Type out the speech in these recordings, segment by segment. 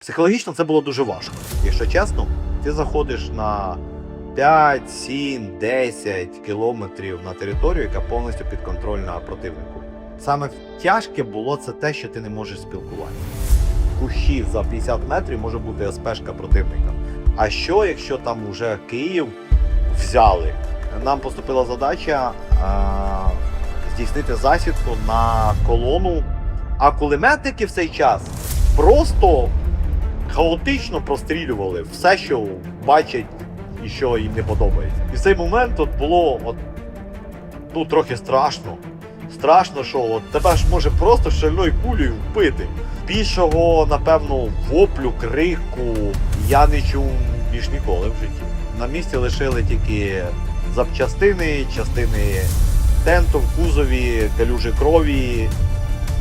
Психологічно це було дуже важко. Якщо чесно, ти заходиш на 5, 7, 10 кілометрів на територію, яка повністю підконтрольна противнику. Саме тяжке було це те, що ти не можеш спілкуватися. Кущі за 50 метрів може бути СПшка противника. А що, якщо там вже Київ взяли? Нам поступила задача а, здійснити засідку на колону, а кулеметники в цей час просто хаотично прострілювали все, що бачать і що їм не подобається. І в цей момент от було от, ну, трохи страшно. Страшно, що от тебе ж може просто шальною кулею вбити. Більшого, напевно, воплю, крику я не чув більш ніколи в житті. На місці лишили тільки запчастини, частини тенту в кузові, калюжі крові.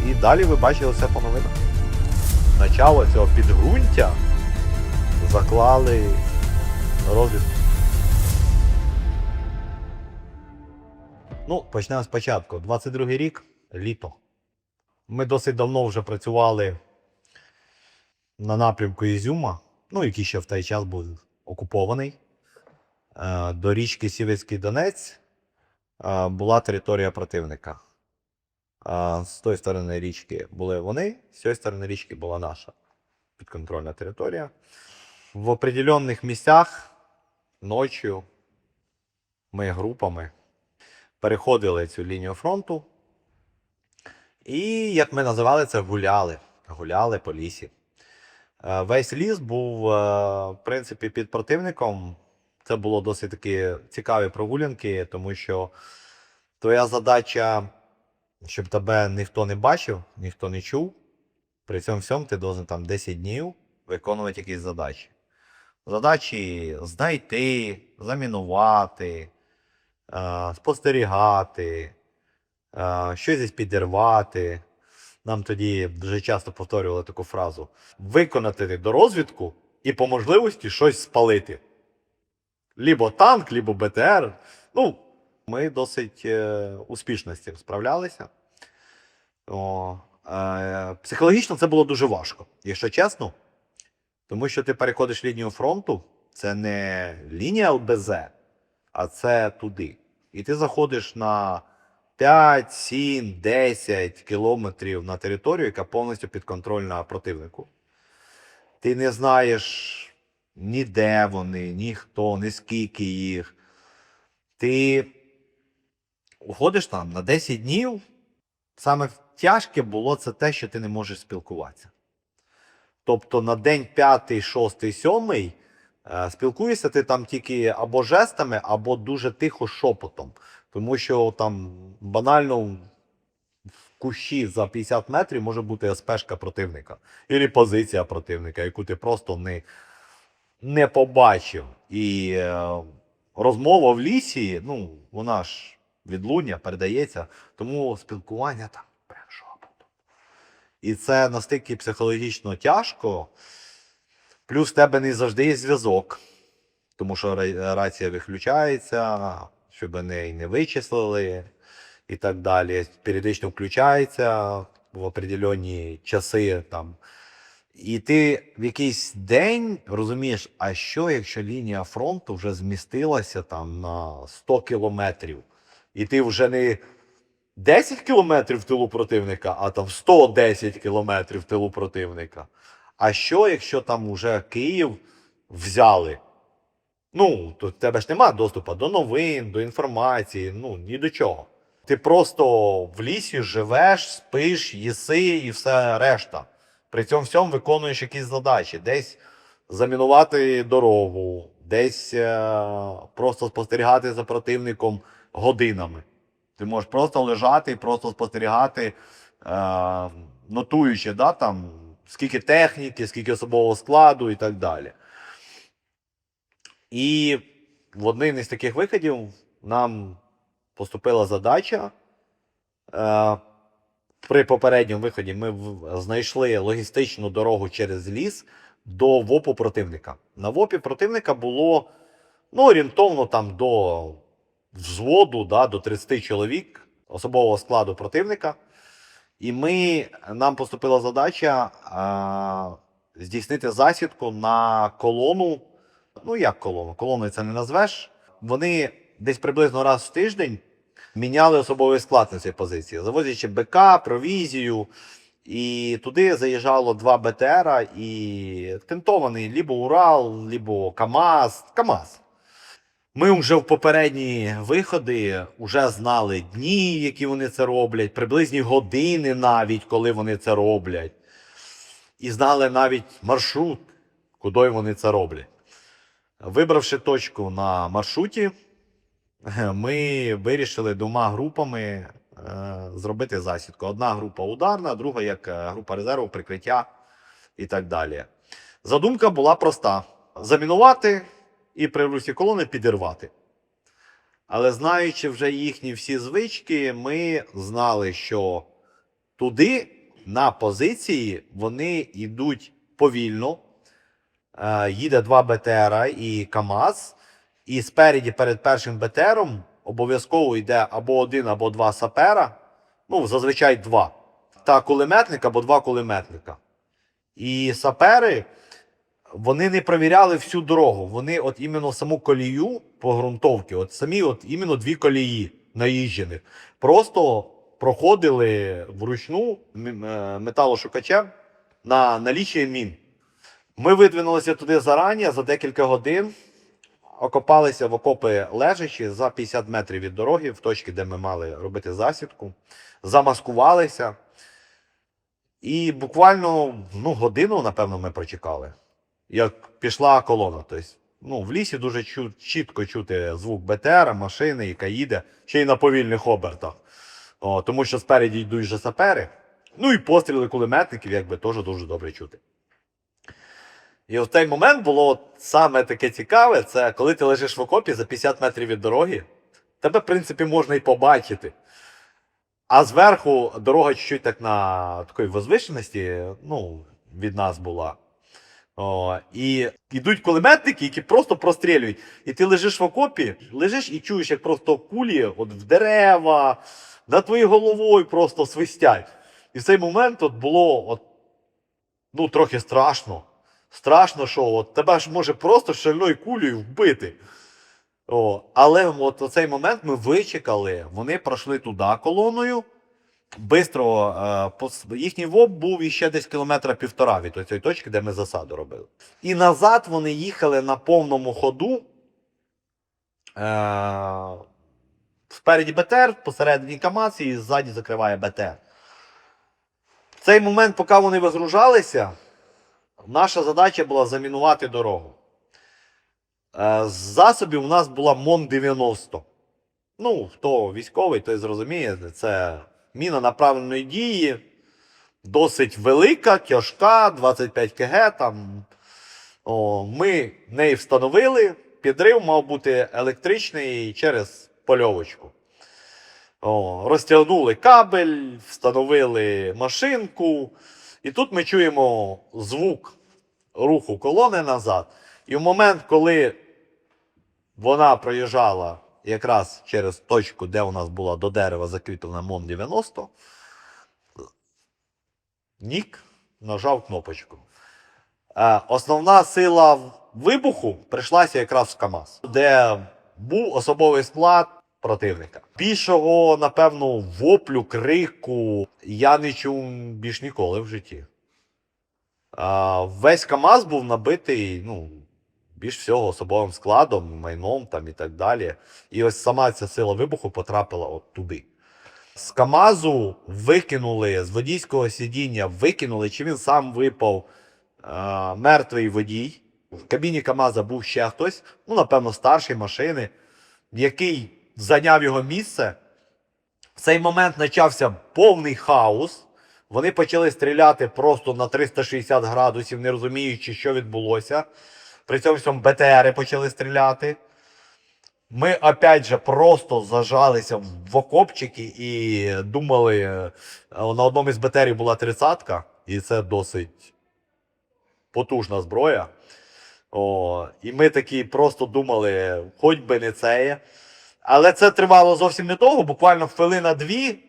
І далі ви бачили все по новинах. Начало цього підґрунтя заклали розвідку. Ну, почнемо спочатку. 22-й рік, літо. Ми досить давно вже працювали на напрямку Ізюма, ну, який ще в той час був окупований. Е, До річки Сівецький Донець е, була територія противника. А з тої сторони річки були вони, з цієї сторони річки була наша підконтрольна територія. В определенних місцях ночі ми групами переходили цю лінію фронту. І, як ми називали це, гуляли. Гуляли по лісі. Е, Весь ліс був, е, в принципі, під противником. Це було досить такі цікаві прогулянки, тому що твоя задача щоб тебе ніхто не бачив, ніхто не чув. При цьому всьому ти должен там 10 днів виконувати якісь задачі. Задачі знайти, замінувати, е, спостерігати, е, щось підірвати. Нам тоді дуже часто повторювали таку фразу: виконати дорозвідку і по можливості щось спалити. Лібо танк, лібо БТР. Ну, ми досить е, успішно з цим справлялися. О, е, психологічно це було дуже важко, якщо чесно. Тому що ти переходиш лінію фронту, це не лінія ЛБЗ, а це туди. І ти заходиш на 5, 7, 10 кілометрів на територію, яка повністю підконтрольна противнику. Ти не знаєш ні де вони, ні хто, ні скільки їх. Ти уходиш там на 10 днів. Саме тяжке було це те, що ти не можеш спілкуватися. Тобто на день 5, 6, 7 е, спілкуєшся ти там тільки або жестами, або дуже тихо шепотом. Тому що там банально в кущі за 50 метрів може бути СПшка противника. Ілі позиція противника, яку ти просто не, не побачив. І е, розмова в лісі, ну, вона ж відлуння передається, тому спілкування там прям шепотом. І це настільки психологічно тяжко. Плюс в тебе не завжди є зв'язок, тому що рація виключається, щоб неї не вичислили і так далі. Періодично включається в определенні часи там. І ти в якийсь день розумієш, а що, якщо лінія фронту вже змістилася там на 100 кілометрів, і ти вже не 10 кілометрів в тилу противника, а там 110 кілометрів в тилу противника. А що, якщо там уже Київ взяли? Ну, то в тебе ж немає доступу до новин, до інформації, ну ні до чого. Ти просто в лісі живеш, спиш, їси і все решта. При цьому всьому виконуєш якісь задачі. Десь замінувати дорогу, десь е, просто спостерігати за противником годинами. Ти можеш просто лежати і просто спостерігати, е, нотуючи, да, там, скільки техніки, скільки особового складу і так далі. І в один із таких виходів нам поступила задача. Е, при попередньому виході ми знайшли логістичну дорогу через ліс до ВОПу противника. На ВОПі противника було ну, орієнтовно там до взводу, да, до 30 чоловік особового складу противника. І ми, нам поступила задача а, здійснити засідку на колону. Ну, як колону? Колоною це не назвеш. Вони десь приблизно раз в тиждень міняли особовий склад на цій позиції, завозячи БК, провізію. І туди заїжджало два БТРа і тентований лібо Урал, лібо КАМАЗ. КАМАЗ. Ми вже в попередні виходи вже знали дні, які вони це роблять, приблизні години навіть, коли вони це роблять. І знали навіть маршрут, куди вони це роблять. Вибравши точку на маршруті, ми вирішили двома групами е, зробити засідку. Одна група ударна, друга як е, група резерву, прикриття і так далі. Задумка була проста: замінувати і при русі колони підірвати. Але знаючи вже їхні всі звички, ми знали, що туди, на позиції, вони йдуть повільно. Е, Їде два БТРа і КАМАЗ. І спереді перед першим БТРом обов'язково йде або один, або два сапера. Ну, зазвичай два. Та кулеметник або два кулеметника. І сапери вони не перевіряли всю дорогу. Вони от іменно саму колію по ґрунтовці, от самі от іменно дві колії наїжджених, просто проходили вручну е, металошукачем на наліччя мін. Ми видвинулися туди зарані за декілька годин, окопалися в окопи лежачі за 50 метрів від дороги, в точці, де ми мали робити засідку, замаскувалися. І буквально ну, годину, напевно, ми прочекали, як пішла колона. Тобто, ну, в лісі дуже чу- чітко чути звук БТР, машини, яка їде, ще й на повільних обертах. О, тому що спереді йдуть же сапери. Ну і постріли кулеметників, якби теж дуже добре чути. І в той момент було саме таке цікаве, це коли ти лежиш в окопі за 50 метрів від дороги, тебе, в принципі, можна і побачити. А зверху дорога чуть-чуть так на такій возвишеності, ну, від нас була. О, і йдуть кулеметники, які просто прострілюють. І ти лежиш в окопі, лежиш і чуєш, як просто кулі от в дерева, над твоєю головою просто свистять. І в цей момент от було от, ну, трохи страшно. Страшно, що от тебе ж може просто шальною кулею вбити. О, але от цей момент ми вичекали, вони пройшли туди колоною. Бистро, е, їхній ВОП був іще десь кілометра півтора від цієї точки, де ми засаду робили. І назад вони їхали на повному ходу. Е, спереді БТР, посередині КАМАЗ і ззаді закриває БТР. В цей момент, поки вони вигружалися, наша задача була замінувати дорогу. Е, З засобів у нас була МОН-90. Ну, хто військовий, той зрозуміє, це міна направленої дії, досить велика, тяжка, 25 кг. Там. О, ми неї встановили. Підрив мав бути електричний через польовочку. О, розтягнули кабель, встановили машинку. І тут ми чуємо звук руху колони назад. І в момент, коли вона проїжджала якраз через точку, де у нас була до дерева закріплена МОН 90, Нік нажав кнопочку. Е, Основна сила вибуху прийшлася якраз в КАМАЗ, де був особовий склад противника. Більшого, напевно, воплю, крику я не чув більш ніколи в житті. Весь КАМАЗ був набитий, ну, більш всього особовим складом, майном там і так далі. І ось сама ця сила вибуху потрапила от туди. З КАМАЗу викинули, з водійського сидіння викинули, чи він сам випав а, мертвий водій. В кабіні КАМАЗа був ще хтось, ну, напевно, старший машини, який зайняв його місце. В цей момент почався повний хаос. Вони почали стріляти просто на 360 градусів, не розуміючи, що відбулося. При цьому БТРи почали стріляти. Ми опять же просто зажалися в окопчики і думали, е, на одному із БТРів була тридцятка, і це досить потужна зброя. О, і ми такі просто думали, хоч би не це. Але це тривало зовсім не довго, буквально хвилина дві,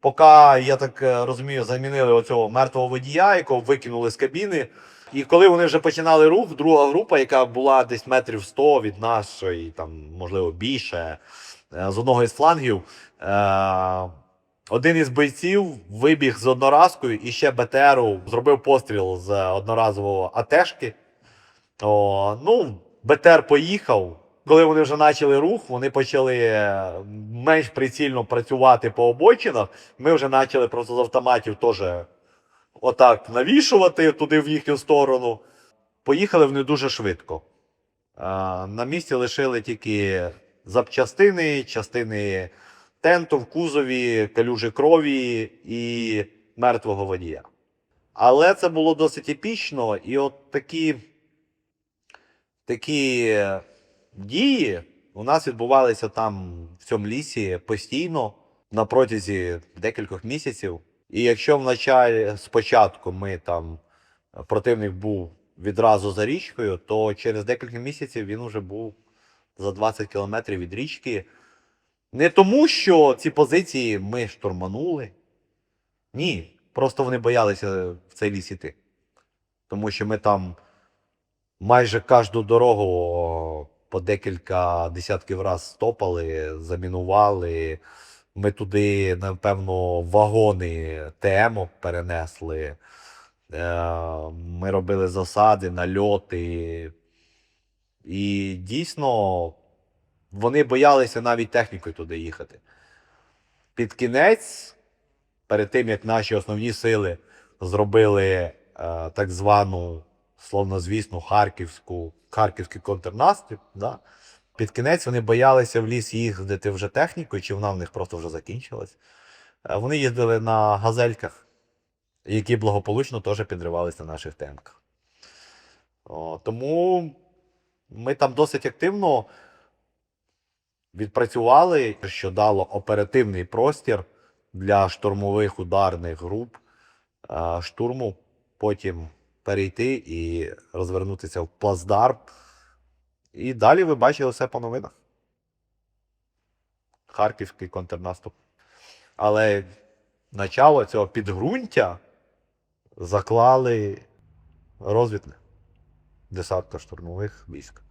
поки, я так е, розумію, замінили оцього мертвого водія, якого викинули з кабіни. І коли вони вже починали рух, друга група, яка була десь метрів 100 від нашої, там, можливо, більше, е, з одного із флангів, е, один із бойців вибіг з одноразкою і ще БТРу зробив постріл з одноразового АТшки. О, ну, БТР поїхав. Коли вони вже почали рух, вони почали е, менш прицільно працювати по обочинах. Ми вже почали просто з автоматів теж отак навішувати туди в їхню сторону. Поїхали вони дуже швидко. На місці лишили тільки запчастини, частини тенту в кузові, калюжі крові і мертвого водія. Але це було досить епічно, і от такі, такі дії у нас відбувалися там в цьому лісі постійно на протязі декількох місяців. І якщо вначалі спочатку ми там противник був відразу за річкою, то через декілька місяців він вже був за 20 кілометрів від річки. Не тому, що ці позиції ми штурманули. Ні. Просто вони боялися в цей ліс іти. Тому що ми там майже кожну дорогу по декілька десятків раз стопали, замінували. Ми туди, напевно, вагони ТМ перенесли. Е, Ми робили засади, нальоти. І дійсно вони боялися навіть технікою туди їхати. Під кінець, перед тим як наші основні сили зробили е, так звану словнозвісну харківську, харківський контрнаступ, да? Під кінець вони боялися в ліс їздити вже технікою, чи вона в них просто вже закінчилась. Е, Вони їздили на газельках, які благополучно теж підривалися на наших танках. Тому ми там досить активно відпрацювали, що дало оперативний простір для штурмових ударних груп е, штурму, потім перейти і розвернутися в плацдарм. І далі ви бачили все по новинах. Харківський контрнаступ. Але начало цього підґрунтя заклали розвідне десантно штурмових військ.